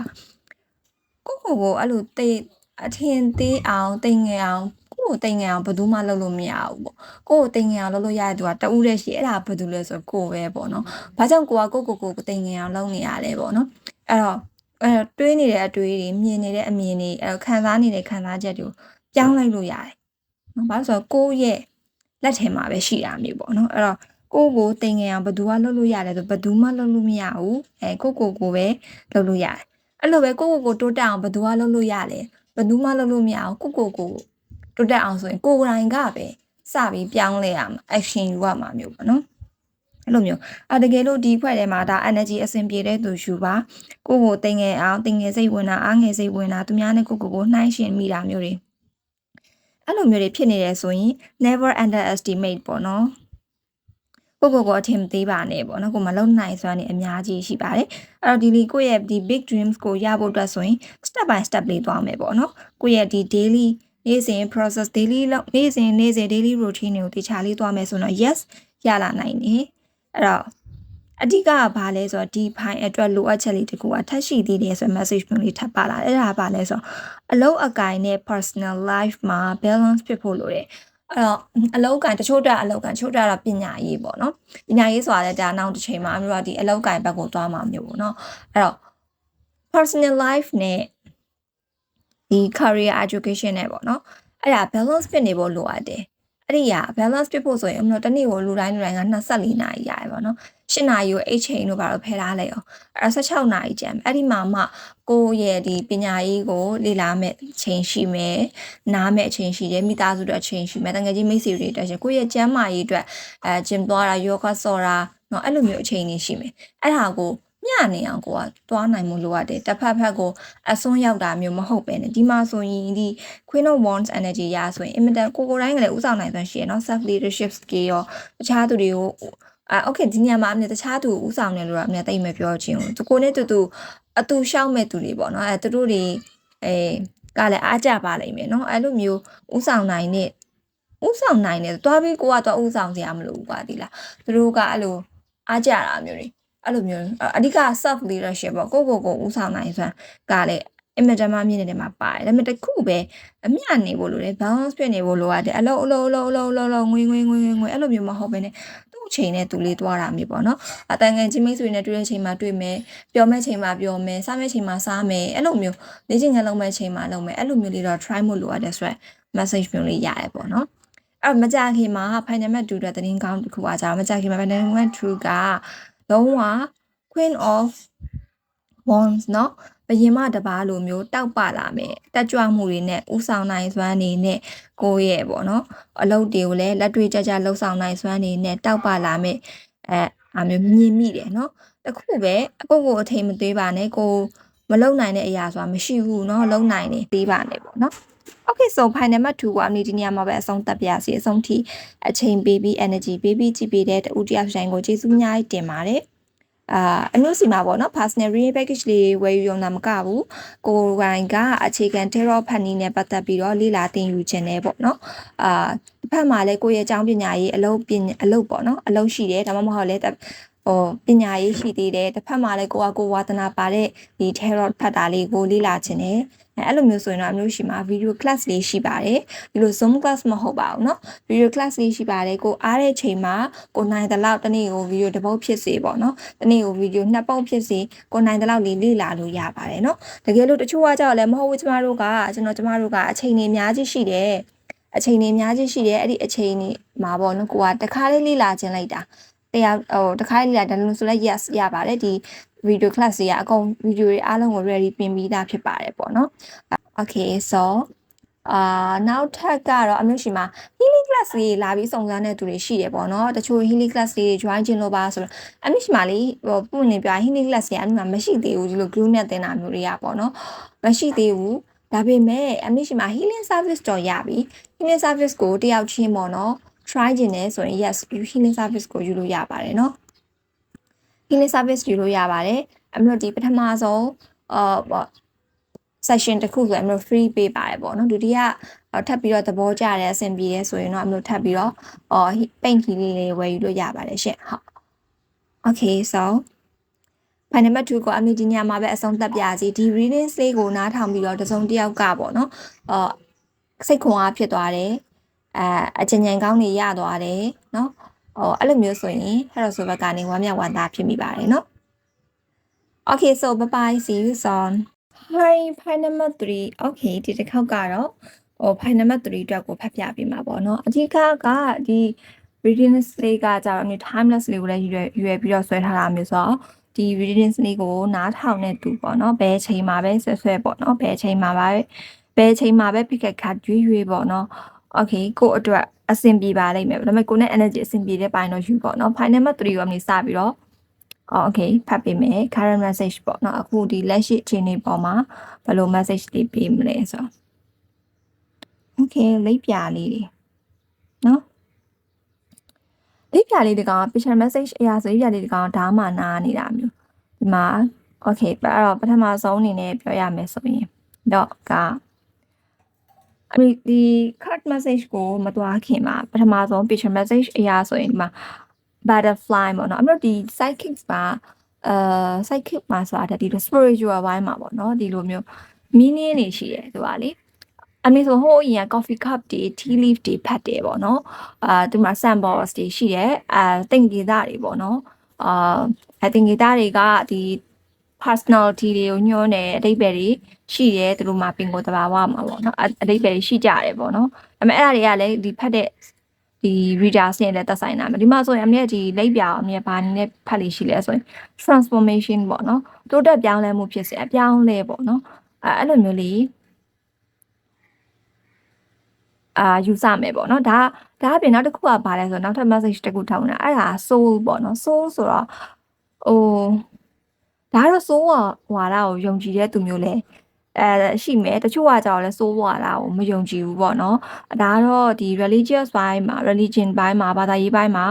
ကိုကိုကိုအဲ့လိုတိတ်အထင်သေးအောင်တိတ်ငယ်အောင်ကိုကိုတိတ်ငယ်အောင်ဘယ်သူမှလုပ်လို့မရဘူးပေါ့ကိုကိုတိတ်ငယ်အောင်လုပ်လို့ရတဲ့သူကတူးတဲ့ရှိအဲ့ဒါဘယ်သူလဲဆိုကိုပဲပေါ့နော်ဘာကြောင့်ကိုကကိုကိုကိုတိတ်ငယ်အောင်လုပ်နေရလဲပေါ့နော်အဲ့တော့အဲတွေးနေတဲ့အတွေးတွေမြင်နေတဲ့အမြင်တွေအဲခံစားနေတဲ့ခံစားချက်တွေကိုပြောင်းလိုက်လို့ရတယ် နော်ဘာလို့ဆိုတော့ကိုယ့်ရဲ့လက်ထဲမှာပဲရှိတာမျိုးပေါ့နော်အဲ့တော့ကိုကိုတင်ငယ်အောင်ဘယ်သူကလှုပ်လို့ရတယ်ဆိုဘယ်သူမှလှုပ်လို့မရဘူးအဲကိုကိုကိုပဲလှုပ်လို့ရတယ်အဲ့လိုပဲကိုကိုကိုတိုးတက်အောင်ဘယ်သူကလှုပ်လို့ရတယ်ဘယ်သူမှလှုပ်လို့မရအောင်ကိုကိုကိုတိုးတက်အောင်ဆိုရင်ကိုယ်တိုင်ကပဲစပြီးပြောင်းလဲရမှာ action ယူရမှာမျိုးပေါ့နော်အဲ့လိုမျိုးအတကယ်လို့ဒီဖွဲ့ထဲမှာဒါ energy အဆင်ပြေတဲ့သူယူပါကိုကိုတင်ငယ်အောင်တင်ငယ်စိတ်ဝင်တာအားငယ်စိတ်ဝင်တာသူများနဲ့ကိုကိုကိုနှိုင်းရှင်မိတာမျိုးတွေ အဲ့လိုမျိုးတွေဖြစ်နေတယ်ဆိုရင် never underestimate ပေါ့နော်ကိုကိုကိုအထင်မသေးပါနဲ့ပေါ့နော်ကိုမလုံနိုင်စွမ်းနေအများကြီးရှိပါတယ်အဲ့တော့ဒီလီကိုရဲ့ဒီ big dreams ကိုရဖို့အတွက်ဆိုရင် step by step လေးသွားမယ်ပေါ့နော်ကိုရဲ့ဒီ daily နေ့စဉ် process daily လောက်နေ့စဉ်နေ့စဉ် daily routine တွေကိုတခြားလေးသွားမယ်ဆိုတော့ yes ရလာနိုင်တယ်အဲ့တော့ အဓိကကဘာလဲဆိုတော့ဒီဖိုင်အတွက်လိုအပ်ချက်လေးတကူကထပ်ရှိသေးတယ်ဆို message မျိုးလေးထပ်ပါလာအဲ့ဒါကဘာလဲဆိုတော့အလုပ်အကိုင်နဲ့ personal life မှာ balance ဖြစ်ဖို့လိုတယ်အဲ့တော့အလောက်ကန်တချို့တက်အလောက်ကန်တချို့တက်တော့ပညာရေးပေါ့နော်ပညာရေးဆိုတာလည်းဒါနောက်တစ်ချိန်မှာအမျိုးကဒီအလောက်ကန်ဘက်ကိုသွားမှာမျိုးပေါ့နော်အဲ့တော့ personal life နဲ့ဒီ career education နဲ့ပေါ့နော်အဲ့ဒါ balance ဖြစ်နေဖို့လိုအပ်တယ် အဲ့ဒီက balance ဖြစ်ဖို့ဆိုရင်အမလို့တနေ့ကိုလူတိုင်းလူတိုင်းက24နာရီရတယ်ပေါ့နော်8နာရီကို8ချိန်တို့ဘာလို့ဖယ်ထားလဲရောအဲ့16နာရီကြံအဲ့ဒီမှာမှကိုရဲ့ဒီပညာရေးကိုလေ့လာမဲ့ချိန်ရှိမယ်နားမဲ့ချိန်ရှိတယ်မိသားစုအတွက်ချိန်ရှိမယ်တကယ်ကြီးမိတ်ဆွေတွေအတွက်ရှိကိုရဲ့ကျန်းမာရေးအတွက်အဲဂျင်သွားတာယောဂဆော့တာနော်အဲ့လိုမျိုးအချိန်တွေရှိမယ်အဲ့ဒါကို မျှနေအောင်ကိုကတွားနိုင်မှုလိုအပ်တယ်တစ်ဖက်ဖက်ကိုအစွန်းရောက်တာမျိုးမဟုတ်ပဲねဒီမှာဆိုရင်ဒီ Queen of Wands energy ရဆိုရင်အင်မတန်ကိုကိုတိုင်းကလည်းဥဆောင်နိုင်သွမ်းရှိရเนาะ self leadership skill ရောတခြားသူတွေကိုအာโอเคဒီညမှာအမြဲတခြားသူဥဆောင်တယ်လို့တော့အမြဲတိတ်မပြောချင်ဘူးသူကိုနဲ့တူတူအတူရှောက်မဲ့သူတွေပေါ့เนาะအဲသူတို့တွေအဲကလည်းအားကြပါလိမ့်မယ်เนาะအဲ့လိုမျိုးဥဆောင်နိုင်တဲ့ဥဆောင်နိုင်တယ်တွားပြီးကိုကတော့ဥဆောင်စရာမလိုဘူးကွာဒီလားသူတို့ကအဲ့လိုအားကြတာမျိုးတွေ အဲ့လိုမျိုးအဓိက self leadership ပေါ့ကိုကိုကိုဥဆောင်နိုင်စွမ်းကလည်းအင်မတန်မှမြင့်နေတယ်မှာပါတယ်ဒါပေမဲ့တခုပဲအမျှနေဖို့လိုတယ် balance ဖြစ်နေဖို့လိုရတယ်အလုံးအလုံးအလုံးအလုံးအလုံးအလုံးငွေငွေငွေငွေအဲ့လိုမျိုးမဟုတ်ဘဲねသူ့ချိန်နဲ့သူလေးသွားတာမျိုးပေါ့နော်အတန်ငယ်ချင်းမိတ်ဆွေနဲ့တွေ့တဲ့ချိန်မှာတွေ့မယ်ပျော်မဲ့ချိန်မှာပျော်မယ်စားမဲ့ချိန်မှာစားမယ်အဲ့လိုမျိုးလေ့ကျင့်ခန်းလုပ်မဲ့ချိန်မှာလုပ်မယ်အဲ့လိုမျိုးလေးတော့ try မှုလိုရတယ်ဆိုတော့ message မျိုးလေးရတယ်ပေါ့နော်အဲ့မကြခင်မှာ final match 2တဲ့တင်းကောင်းတစ်ခုအားကြမကြခင်မှာ final match 2က လုံးဝ queen of wands เนาะဘယင်မတပါလိုမျိုးတောက်ပလာမယ်တက်ကြွမှုတွေနဲ့ဥဆောင်နိုင်စွမ်းနေနဲ့ကိုယ့်ရဲ့ပေါ့နော်အလုပ်တွေကိုလည်းလက်တွေ့ကြကြလှုပ်ဆောင်နိုင်စွမ်းနေနဲ့တောက်ပလာမယ်အဲအမျိုးမြင်မိတယ်เนาะတခုပဲအကိုကိုအထိန်မသေးပါနဲ့ကိုမလုံနိုင်တဲ့အရာဆိုတာမရှိဘူးเนาะလုံနိုင်တယ်သေးပါနဲ့ပေါ့เนาะ Okay so final number 2ကအမဒီနေရာမှာပဲအဆုံးသတ်ပြစီအဆုံးထိအချိန် baby energy baby ကြည့်ပေးတဲ့တူတယောက်ဆိုင်ကိုကျေးဇူးအများကြီးတင်ပါတယ်အာအမျိုးစီမှာပေါ့နော် personal reading package လေးဝယ်ယူရုံနဲ့မကဘူးကိုယ်ပိုင်ကအခြေခံ tarot ဖတ်နည်းနဲ့ပတ်သက်ပြီးတော့လေ့လာသင်ယူခြင်းနဲ့ပေါ့နော်အာတစ်ဖက်မှာလည်းကိုယ့်ရဲ့အကြောင်းပညာရေးအလုပ်ပညာအလုပ်ပေါ့နော်အလုပ်ရှိတယ်ဒါမှမဟုတ်လည်း ဟိုပညာရေးရှိသေးတယ်တစ်ဖက်မှာလည်းကိုကကိုဝါသနာပါတဲ့ဒီ tarot ဖတ်တာလေးကိုလေ့လာခြင်းနဲ့အဲ့လိုမျိုးဆိုရင်တော့အမျိုးရှိမှာ video class လေးရှိပါတယ်ဒီလို zoom class မဟုတ်ပါဘူးเนาะ video class လေးရှိပါတယ်ကိုအားတဲ့ချိန်မှာကိုနိုင်တဲ့လောက်တနေ့ကို video တစ်ပုတ်ဖြစ်စေပေါ့เนาะတနေ့ကို video နှစ်ပုတ်ဖြစ်စေကိုနိုင်တဲ့လောက်လေးလေ့လာလို့ရပါတယ်เนาะတကယ်လို့တချို့ကကြောက်လည်းမဟုတ်ဘူးကျမတို့ကကျွန်တော်ကျမတို့ကအချိန်တွေအများကြီးရှိတယ်အချိန်တွေအများကြီးရှိတယ်အဲ့ဒီအချိန်တွေမှာပေါ့နော်ကိုကတခါလေးလေ့လာခြင်းလိုက်တာ တရားဟိုတခါလေးလေ့လာတယ်လို့ဆိုလဲ yes ရပါတယ်ဒီ video class တွေကအကုန် video တွေအားလုံးကို ready ပြင်ပြီးသားဖြစ်ပါတယ်ပေါ့နော် okay so အာနောက်ထပ်ကတော့အမျိုးရှိမှာ healing class လေးလာပြီးစုံစမ်းတဲ့သူတွေရှိတယ်ပေါ့နော်တချို့ healing class လေး join ခြင်းလို့ပါဆိုတော့အမျိုးရှိမှာလေဟိုပုံနေပြ healing class တွေအမျိုးမှာမရှိသေးဘူးဒီလို glue နဲ့တင်တာမျိုးတွေကပေါ့နော်မရှိသေးဘူးဒါပေမဲ့အမျိုးရှိမှာ healing service တော့ရပြီ healing service ကိုတယောက်ချင်းပေါ့နော် try ခြင်းနဲ့ဆိုရင် yes healing service ကိုယူလို့ရပါတယ်เนาะ healing service ယူလို့ရပါတယ်အမလို့ဒီပထမဆုံးအာပေါ့ session တစ်ခုဆိုအမလို့ free ပေးပါတယ်ပေါ့နော်ဒုတိယထပ်ပြီးတော့သဘောကျတယ်အဆင်ပြေတယ်ဆိုရင်တော့အမလို့ထပ်ပြီးတော့အော် paint healing လေးဝယ်ယူလို့ရပါတယ်ရှင့်ဟုတ် okay so ဖိုင်နံပါတ်2ကိုအမီဒီညမှာပဲအဆုံးသတ်ပြစီဒီ readings လေးကိုနားထောင်ပြီးတော့တစုံတစ်ယောက်ကပေါ့နော်အော်စိတ်ခွန်အားဖြစ်သွားတယ် အဲအချင်ញံကောင်းနေရသွားတယ်နော်ဟိုအဲ့လိုမျိုးဆိုရင်ဟဲ့တော့ဆိုဘက်ကနေဝမ်းမြောက်ဝမ်းသာဖြစ်မိပါတယ်နော် Okay so bye bye see you soon Hi file number 3 Okay ဒီတစ်ခေါက်ကတော့ဟို file number 3အတွက်ကိုဖတ်ပြပေးမှာပေါ့နော်အဓိကကဒီ readiness လေးကကြာတော့မျိုး timeless လေးကိုလည်းရွယ်ရွယ်ပြီးတော့ဆွဲထားတာမျိုးဆိုတော့ဒီ readiness လေးကိုနားထောင်နေသူပေါ့နော်ဘယ်ချိန်မှာပဲဆွဲဆွဲပေါ့နော်ဘယ်ချိန်မှာပဲဘယ်ချိန်မှာပဲ pick up card ရွေးရွေးပေါ့နော် okay ကိုအတွက်အဆင်ပြေပါလိမ့်မယ်ဒါပေမဲ့ကိုနဲ့ energy အဆင်ပြေတဲ့ပိုင်းတော့ယူပေါ့နော် final number 3ကိုအမနေစပြီးတော့အော် okay ဖတ်ပေးမယ် current message ပေါ့နော်အခုဒီလက်ရှိအခြေအနေပေါ်မှာဘယ်လို message တွေပေးမလဲဆိုတော့ okay လိပ်ပြလေးတွေနော်လိပ်ပြလေးတကောင် picture message အရာဆိုလိပ်ပြလေးတကောင်ဓာမနာနေတာမျိုးဒီမှာ okay အဲ့တော့ပထမဆုံးအနေနဲ့ပြောရမယ်ဆိုရင်တော့က အမေဒီ card message ကိုမသွားခင်မှာပထမဆုံး picture message အရာဆိုရင်ဒီမှာ butterfly ပေါ့နော်အမေတို့ဒီ psychics မှာအာ psychic မှာဆိုတာဒီလို spiritual ဘိုင်းမှာပေါ့နော်ဒီလိုမျိုး meaning တွေရှိတယ်သူကလေအမေဆိုဟိုအရင် coffee cup တွေ tea leaf တွေဖတ်တယ်ပေါ့နော်အာဒီမှာ symbols တွေရှိတယ်အာသင်္ကေတတွေပေါ့နော်အာအသင်္ကေတတွေကဒီ personality တွေကိုညွှန်းတယ်အတိတ်ပဲတွေ ရှိတယ်သူတို့မှာပင်ကိုယ်တဘာဝမှာပေါ့နော်အတိတ်ပဲတွေရှိကြတယ်ပေါ့နော်ဒါပေမဲ့အဲ့ဒါတွေကလည်းဒီဖတ်တဲ့ဒီ readers နဲ့လည်းသက်ဆိုင်တာမယ်ဒီမှာဆိုရင်အမြဲဒီလိပ်ပြာအမြဲဘာနည်းနဲ့ဖတ်လိရှိလဲဆိုရင် transformation ပေါ့နော်တိုးတက်ပြောင်းလဲမှုဖြစ်စေအပြောင်းလဲပေါ့နော်အဲအဲ့လိုမျိုးလေးအာယူဆမယ်ပေါ့နော်ဒါဒါအပြင်နောက်တစ်ခုကဘာလဲဆိုတော့နောက်ထပ် message တစ်ခုထောင်းတာအဲ့ဒါ soul ပေါ့နော် soul ဆိုတော့ဟိုဒါကတော့ soul ဝါဒကိုယုံကြည်တဲ့သူမျိုးလဲ အဲရှိမယ်တချို့ကကြောက်လဲ soul ဝါဒကိုမယုံကြည်ဘူးပေါ့နော်ဒါကတော့ဒီ religious ဘိုင်းမှာ religion ဘိုင်းမှာဘာသာရေးဘိုင်းမှာ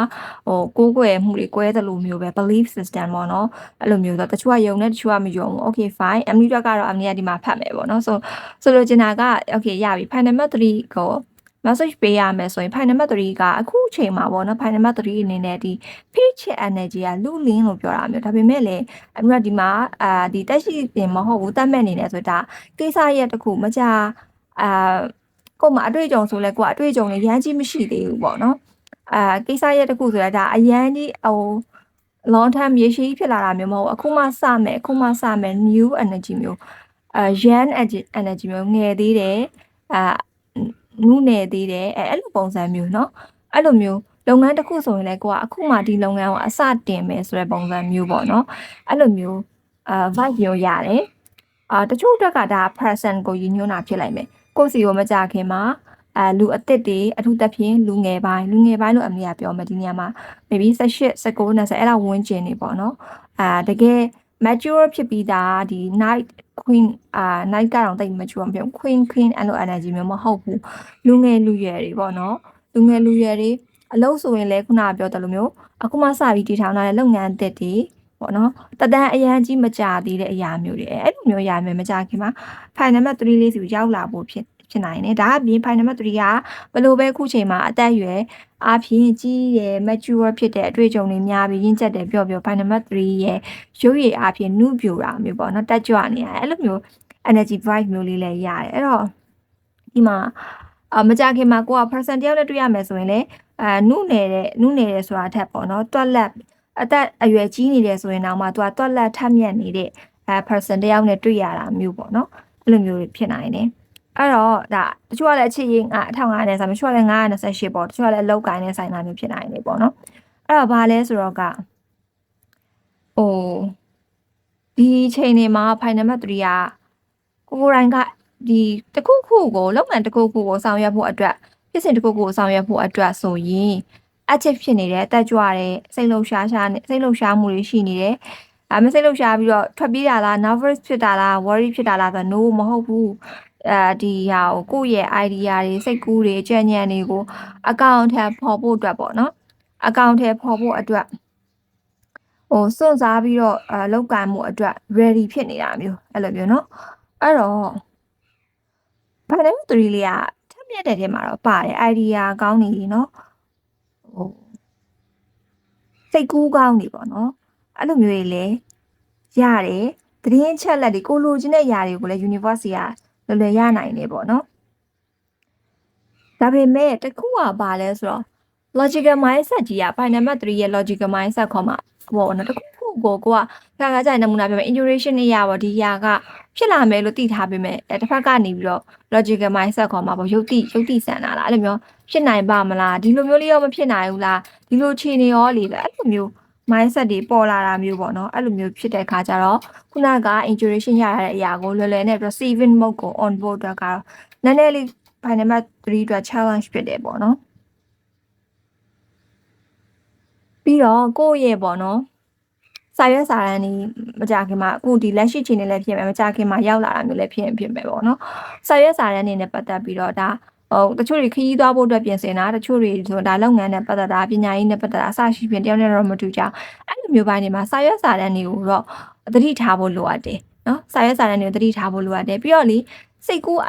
ဟိုကိုးကွယ်မှုတွေကွဲသလိုမျိုးပဲ belief system ပေါ့နော်အဲ့လိုမျိုးဆိုတချို့ကယုံတယ်တချို့ကမယုံဘူး okay fine အမီတော့ကတော့အမီကဒီမှာဖတ်မယ်ပေါ့နော်ဆိုဆိုလိုချင်တာက okay ရပြီ final number 3ကို message ပေးရမယ်ဆိုရင် file number 3ကအခုချိန်မှာပေါ့နော် file number 3အနေနဲ့ဒီ page energy ကလူလင်းလို့ပြောတာမျိုးဒါပေမဲ့လည်းအမှုကဒီမှာအာဒီတက်ရှိတင်မဟုတ်ဘူးတတ်မဲ့နေတယ်ဆိုတာကိစ္စရက်တစ်ခုမကြအာကို့မှာအတွေ့အကြုံဆိုလဲကိုကအတွေ့အကြုံတွေရမ်းကြီးမရှိသေးဘူးပေါ့နော်အာကိစ္စရက်တစ်ခုဆိုတာဒါအရန်ကြီးဟို long term ရေရှည်ဖြစ်လာတာမျိုးမဟုတ်အခုမှစမယ်အခုမှစမယ် new energy မျိုးအာ young energy မျိုးငယ်သေးတယ်အာ နုနယ်သေးတယ်အဲအဲ့လိုပုံစံမျိုးเนาะအဲ့လိုမျိုးလုပ်ငန်းတစ်ခုဆိုရင်လည်းကိုကအခုမှဒီလုပ်ငန်းကိုအစတင်မယ်ဆိုတဲ့ပုံစံမျိုးပေါ့เนาะအဲ့လိုမျိုးအာ vibe မျိုးရတယ်အာတချို့အတွက်ကဒါ person ကိုရည်ညွှန်းတာဖြစ်လိုက်မယ်ကိုစီကိုမကြခင်မှာအဲလူအစ်စ်တွေအထူးသဖြင့်လူငယ်ပိုင်းလူငယ်ပိုင်းလို့အမေကပြောမယ်ဒီနေရာမှာ maybe 18 19 20အဲ့ဒါဝန်းကျင်နေပေါ့နော်အာတကယ် mature ဖြစ်ပြီးသားဒီ night queen အာ night ကတော့တိတ် mature မပြော queen queen အဲ့လို energy မျိုးမဟုတ်ဘူးလူငယ်လူရွယ်တွေပေါ့နော်လူငယ်လူရွယ်တွေအလုပ်ဆိုရင်လည်းခုနကပြောတယ်လို့မျိုးအခုမှစပြီးတည်ထောင်လာတဲ့လုပ်ငန်းအသစ်တွေပေါ့နော်တဒန်းအရန်ကြီးမကြသေးတဲ့အရာမျိုးတွေအဲ့လိုမျိုးရမယ်မကြခင်မှာ file number 3လေးစီရောက်လာဖို့ဖြစ် ဖြစ်နိုင်တယ်ဒါအပြင် file number 3ကဘယ်လိုပဲခုချိန်မှာအသက်အရွယ်အားဖြင့်ကြီးရယ် mature ဖြစ်တဲ့အတွေ့အကြုံတွေများပြီးရင့်ကျက်တယ်ပြောပြော file number 3ရဲ့ရုပ်ရည်အားဖြင့်နုပြိုတာမျိုးပေါ့နော်တက်ကြွနေရတယ်အဲ့လိုမျိုး energy vibe မျိုးလေးလည်းရတယ်အဲ့တော့ဒီမှာအမကြခင်မှာကိုက person တယောက်နဲ့တွေ့ရမယ်ဆိုရင်လည်းအဲနုနယ်တဲ့နုနယ်တဲ့ဆိုတာထက်ပေါ့နော်တွက်လက်အသက်အရွယ်ကြီးနေတယ်ဆိုရင်တော့မှသူကတွက်လက်ထက်မြက်နေတဲ့အဲ person တယောက်နဲ့တွေ့ရတာမျိုးပေါ့နော်အဲ့လိုမျိုးတွေဖြစ်နိုင်တယ် အဲ့တော့ဒါတချို့ကလည်းအချစ်ရင်အထောင်ငါနဲ့ဆိုင်တချို့ကလည်း928ပေါ့တချို့ကလည်းအလောက်ကိုင်းနဲ့ဆိုင်တာမျိုးဖြစ်နိုင်တယ်ပေါ့နော်အဲ့တော့ဘာလဲဆိုတော့ကဟိုဒီချိန်နေမှာ final number 3ကကိုကိုတိုင်းကဒီတခုခုကိုလောက်မှန်တခုခုကိုဆောင်ရွက်ဖို့အတွက်ဖြစ်စဉ်တခုခုကိုဆောင်ရွက်ဖို့အတွက်ဆိုရင် active ဖြစ်နေတယ်တက်ကြွတယ်စိတ်လှုပ်ရှားရှားစိတ်လှုပ်ရှားမှုတွေရှိနေတယ်အဲမစိတ်လှုပ်ရှားပြီးတော့ထွက်ပြေးတာလား nervous ဖြစ်တာလား worry ဖြစ်တာလားဆိုတော့ no မဟုတ်ဘူး အဲဒီဟာကိုကိုယ့်ရဲ့ idea တွေစိတ်ကူးတွေကြံ့ညံ့တွေကိုအကောင့်ထဲပေါ်ဖို့အတွက်ပေါ့နော်အကောင့်ထဲပေါ်ဖို့အတွက်ဟိုစွန့်စားပြီးတော့အလောက်ကံမှုအတွက် ready ဖြစ်နေတာမျိုးအဲ့လိုမျိုးเนาะအဲ့တော့ဘာလဲ3လေးကထက်မြက်တဲ့ထဲမှာတော့ပါတယ် idea ကောင်းနေပြီเนาะဟိုစိတ်ကူးကောင်းနေပေါ့နော်အဲ့လိုမျိုးတွေလည်းရတယ်သတင်းချက်လက်တွေကိုလိုချင်တဲ့ຢာတွေကိုလည်း university က လွယ်လွယ်ရနိုင်နေပေါ့နော်ဒါပေမဲ့တခုကပါလဲဆိုတော့ logical mindset ကြီးက final number 3ရဲ့ logical mindset ခေါ်မှာပေါ့နော်တခုခုကိုကိုကခါခါကြိုင်နမူနာပြမယ် intuition နေရပါဒီຢာကဖြစ်လာမယ်လို့သိထားပေမဲ့တစ်ဖက်ကနေပြီးတော့ logical mindset ခေါ်မှာပေါ့ယုတ်တိယုတ်တိဆန်တာလားအဲ့လိုမျိုးဖြစ်နိုင်ပါမလားဒီလိုမျိုးလေးရောမဖြစ်နိုင်ဘူးလားဒီလိုခြေနေရောလေအဲ့လိုမျိုး mindset တွေပေါ်လာတာမျိုးပေါ့နော်အဲ့လိုမျိုးဖြစ်တဲ့အခါကျတော့ခုနက intuition ရရတဲ့အရာကိုလွယ်လွယ်နဲ့ receiving mode ကို on board အတွက်ကတော့နည်းနည်းလေး by number 3အတွက် challenge ဖြစ်တယ်ပေါ့နော်ပြီးတော့ကိုယ့်ရဲ့ပေါ့နော်စာရွက်စာတမ်းนี่မကြခင်မှာအခုဒီလက်ရှိချိန်နဲ့လည်းဖြစ်မယ်မကြခင်မှာရောက်လာတာမျိုးလည်းဖြစ်ရင်ဖြစ်မယ်ပေါ့နော်စာရွက်စာတမ်းနေနဲ့ပတ်သက်ပြီးတော့ဒါ ဟိုတချို့တွေခရီးသွားဖို့အတွက်ပြင်ဆင်တာတချို့တွေဆိုဒါလုပ်ငန်းနဲ့ပတ်သက်တာပညာရေးနဲ့ပတ်သက်တာအစရှိဖြင့်တယောက်နဲ့တော့မတူကြအဲ့လိုမျိုးပိုင်းတွေမှာစာရွက်စာတမ်းတွေကိုတော့သတိထားဖို့လိုအပ်တယ်နော်စာရွက်စာတမ်းတွေကိုသတိထားဖို့လိုအပ်တယ်ပြီးတော့လေစိတ်ကူး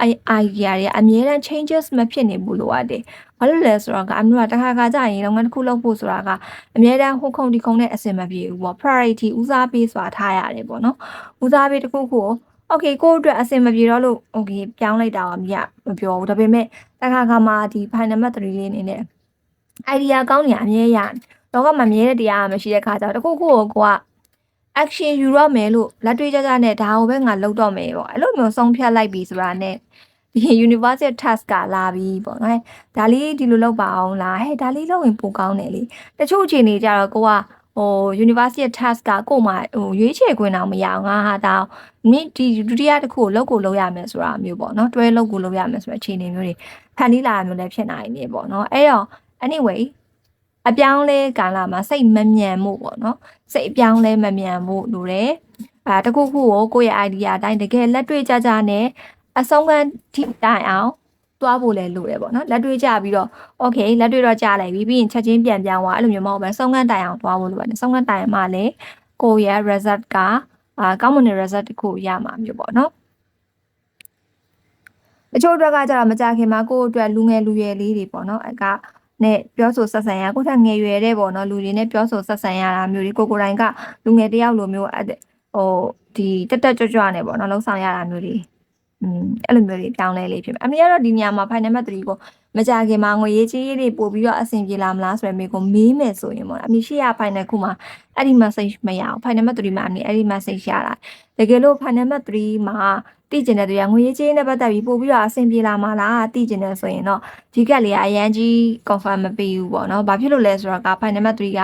idea တွေအမြဲတမ်း changes မဖြစ်နေဘူးလိုအပ်တယ်ဘာလို့လဲဆိုတော့ကအမျိုးကတခါခါကြာရင်လုပ်ငန်းတစ်ခုလုပ်ဖို့ဆိုတာကအမြဲတမ်းဟိုခုံဒီခုံနဲ့အဆင်မပြေဘူးပေါ့ priority ဦးစားပေးစွာထားရတယ်ပေါ့နော်ဦးစားပေးတစ်ခုခုကို okay ကိုယ့်အတွက်အဆင်မပြေတော့လို့ okay ပြောင်းလိုက်တာပါမြတ်မပြောဘူးဒါပေမဲ့တခါခါမှာဒီ final number 3လေးအနေနဲ့ idea ကောင်းနေအမြဲရတော့ကမမြဲတဲ့တရားမရှိတဲ့ခါကျတော့တခုခုကိုကိုက action ယူရမယ်လို့လက်တွေ့ကြကြနဲ့ဒါကိုပဲငါလုပ်တော့မယ်ပေါ့အဲ့လိုမျိုးဆုံးဖြတ်လိုက်ပြီဆိုတာနဲ့ဒီ universal task ကလာပြီးပေါ့နော်ဒါလေးဒီလိုလုပ်ပါအောင်လားဟဲ့ဒါလေးလုပ်ရင်ပိုကောင်းတယ်လေတချို့အချိန်တွေကြတော့ကိုက ဟို university task ကကို့မှာဟိုရွေးချယ်ခွင့်တော့မရအောင်ငါဟာဒါမိဒီဒုတိယတစ်ခုကိုလောက်ကိုလောက်ရမယ်ဆိုတာမျိုးပေါ့နော်တွဲလောက်ကိုလောက်ရမယ်ဆိုတဲ့အခြေအနေမျိုးတွေဖန်တီးလာမျိုးလည်းဖြစ်နိုင်နေပေါ့နော်အဲ့တော့ anyway အပြောင်းလဲကာလမှာစိတ်မမြန်မှုပေါ့နော်စိတ်အပြောင်းလဲမမြန်မှုလို့တယ်အာတခုခုကိုကိုယ့်ရဲ့ idea အတိုင်းတကယ်လက်တွေ့ကြကြနဲ့အဆုံးခံထိတိုင်အောင် သွားဖို့လည်းလိုတယ်ပေါ့နော်လက်တွေ့ကြပြီးတော့ okay လက်တွေ့တော့ကြားလိုက်ပြီပြီးရင်ချက်ချင်းပြန်ပြောင်းသွားအဲ့လိုမျိုးမဟုတ်ပဲဆုံးခံတိုင်အောင်သွားဖို့လိုပါတယ်ဆုံးခံတိုင်မှလည်းကိုယ့်ရဲ့ result ကအာကောင်းမွန်တဲ့ result တစ်ခုရမှာမျိုးပေါ့နော်အချို့အတွက်ကကြတော့မကြခင်မှာကိုယ့်အတွက်လူငယ်လူရွယ်လေးတွေပေါ့နော်အကနဲ့ပြောဆိုဆက်ဆံရကိုယ့်ထက်ငယ်ရွယ်တဲ့ပေါ့နော်လူတွေနဲ့ပြောဆိုဆက်ဆံရတာမျိုးတွေကိုကိုယ်တိုင်ကလူငယ်တယောက်လိုမျိုးဟိုဒီတက်တက်ကြွကြွနဲ့ပေါ့နော်လှုပ်ဆောင်ရတာမျိုးတွေอืม အဲ့လိုမျိုးတွေပြောင်းလဲလေးဖြစ်မယ်အမေကတော့ဒီညမှာ final number 3ကိုမကြခင်မှာငွေရေးချေးရေးတွေပို့ပြီးတော့အဆင်ပြေလာမလားဆိုရယ်မေကိုမေးမယ်ဆိုရင်ပေါ့အမေရှိရ final ခုမှာအဲ့ဒီ message မရအောင် final number 3မှာအမေအဲ့ဒီ message ရတာတကယ်လို့ final number 3မှာ သိကျင်တဲ့သူကငွေရေးချေးနဲ့ပတ်သက်ပြီးပို့ပြီးတော့အဆင်ပြေလာမှာလားသိကျင်တယ်ဆိုရင်တော့ဒီကက်လေးကအရန်ကြီး confirm မပေးဘူးပေါ့နော်။ဘာဖြစ်လို့လဲဆိုတော့က final number 3က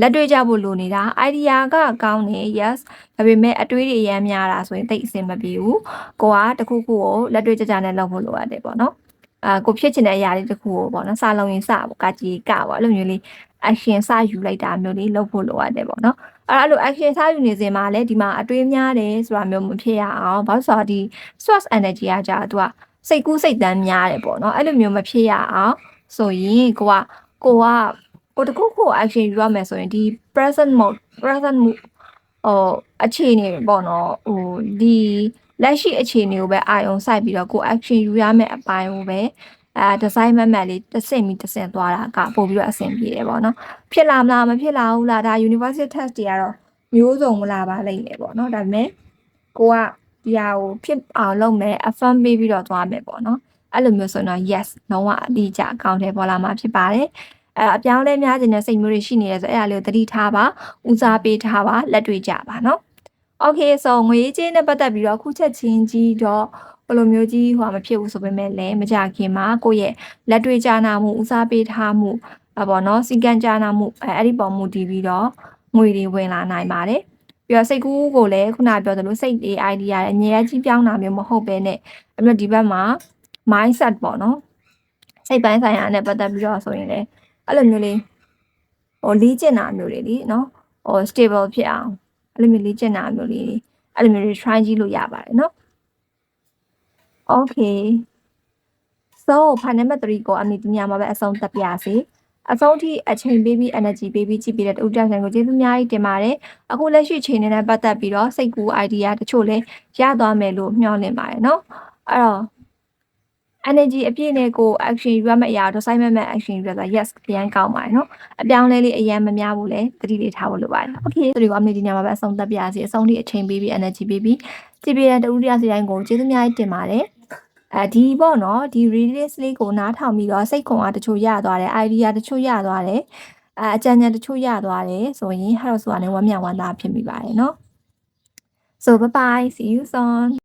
လက်တွေ့ကြဖို့လိုနေတာ idea ကကောင်းတယ် yes ဒါပေမဲ့အတွေးတွေအရန်များတာဆိုရင်သိအဆင်မပြေဘူး။ကိုကတခုခုကိုလက်တွေ့ကြကြနဲ့လုပ်ဖို့လိုအပ်တယ်ပေါ့နော်။အာကိုဖြစ်ချင်တဲ့အရာလေးတခုကိုပေါ့နော်။စလုံးရင်စပေါ့ကကြီးကပေါ့အဲ့လိုမျိုးလေး action စယူလိုက်တာမျိုးလေးလုပ်ဖို့လိုအပ်တယ်ပေါ့နော်။ အဲ့လို action စယူနေစဉ်မှာလည်းဒီမှာအတွေးများတယ်ဆိုတာမျိုးမဖြစ်ရအောင်ဘာလို့ဆိုတော့ဒီ source energy ကကြာသူကစိတ်ကူးစိတ်တမ်းများတယ်ပေါ့နော်အဲ့လိုမျိုးမဖြစ်ရအောင်ဆိုရင်ကိုကကိုကကိုတခုခု action ယူရမယ်ဆိုရင်ဒီ present mode present mode ဟိုအခြေအနေပေါ့နော်ဟိုဒီလက်ရှိအခြေအနေကိုပဲအာရုံစိုက်ပြီးတော့ကို action ယူရမယ့်အပိုင်းကိုပဲ အဲဒီဇိုင်းမမတ်လေးတစ်ဆင့်ပြီးတစ်ဆင့်သွားတာကပို့ပြီးတော့အဆင်ပြေတယ်ပေါ့နော်ဖြစ်လာမလားမဖြစ်လာဘူးလားဒါ university test တွေကတော့မျိုးစုံမလာပါလိမ့်မယ်ပေါ့နော်ဒါပေမဲ့ကိုကဒီဟာကိုဖြစ်အောင်လုပ်မယ် affirm ပေးပြီးတော့သွားမယ်ပေါ့နော်အဲ့လိုမျိုးဆိုရင်တော့ yes လုံးဝအတိအကျအကောင့်ထဲပေါ်လာမှာဖြစ်ပါတယ်အဲအပြောင်းလဲများခြင်းနဲ့စိတ်မျိုးတွေရှိနေတယ်ဆိုအဲ့ဒါလေးကိုသတိထားပါဦးစားပေးထားပါလက်တွေ့ကြပါနော် Okay so ငွေကြေးနဲ့ပတ်သက်ပြီးတော့ခုချက်ချင်းကြီးတော့ ဘယ်လိုမျိုးကြီးဟိုမဖြစ်ဘူးဆိုပေမဲ့လည်းမကြခင်မှာကိုယ့်ရဲ့လက်တွေ့ကြာနာမှုဦးစားပေးထားမှုအပေါ့နော်စီကံကြာနာမှုအဲအဲ့ဒီပေါ်မူတည်ပြီးတော့ငွေတွေဝင်လာနိုင်ပါတယ်ပြီးတော့စိတ်ကူးကိုလည်းခုနပြောသလိုစိတ်တွေ idea အငြင်းကြီးပြောင်းတာမျိုးမဟုတ်ပဲနဲ့အဲ့တော့ဒီဘက်မှာ mindset ပေါ့နော်စိတ်ပိုင်းဆိုင်ရာနဲ့ပတ်သက်ပြီးတော့ဆိုရင်လည်းအဲ့လိုမျိုးလေးဟိုလေ့ကျင့်တာမျိုးတွေလीနော်ဟို stable ဖြစ်အောင်အဲ့လိုမျိုးလေ့ကျင့်တာမျိုးလေးအဲ့လိုမျိုးတွေ try ကြည့်လို့ရပါတယ်နော် Okay so ဖာနံပါတ်3ကိုအမေဒီညမှာပဲအဆုံးသတ်ပြစီအဆုံးထိအချိန်ပေးပြီး energy ပေးပြီးကြည့်ပြီးတဲ့တူတက်ဆန်ကိုကျေးဇူးအများကြီးတင်ပါတယ်။အခုလက်ရှိချိန်နဲ့ပတ်သက်ပြီးတော့စိတ်ကူ idea တချို့လည်းရသွားမယ်လို့မျှော်လင့်ပါတယ်နော်။အဲ့တော့ energy အပြည့်နဲ့ကို action ယူရမယ့်အရာတော့ assignment မဲ့ action ယူရတာ yes အရင်ကောင်းပါတယ်နော်အပြောင်းလဲလေးအရင်မများဘူးလေတတိလေးထားဖို့လိုပါတယ် okay ဒီကအမေဒီညမှာပဲအဆုံးသတ်ပြရစီအဆုံးထိအချိန်ပေးပြီး energy ပေးပြီးကြည်ပြတဲ့တူတရားစီတိုင်းကိုကျေးဇူးများတင်ပါတယ်အဲဒီပေါ့နော်ဒီ release လေးကိုနားထောင်ပြီးတော့စိတ်ခွန်အားတချို့ရသွားတယ် idea တချို့ရသွားတယ်အအကြံဉာဏ်တချို့ရသွားတယ်ဆိုရင်ဟာတော့ဆိုတာလည်းဝမ်းမြောက်ဝမ်းသာဖြစ်မိပါတယ်နော် so bye bye see you soon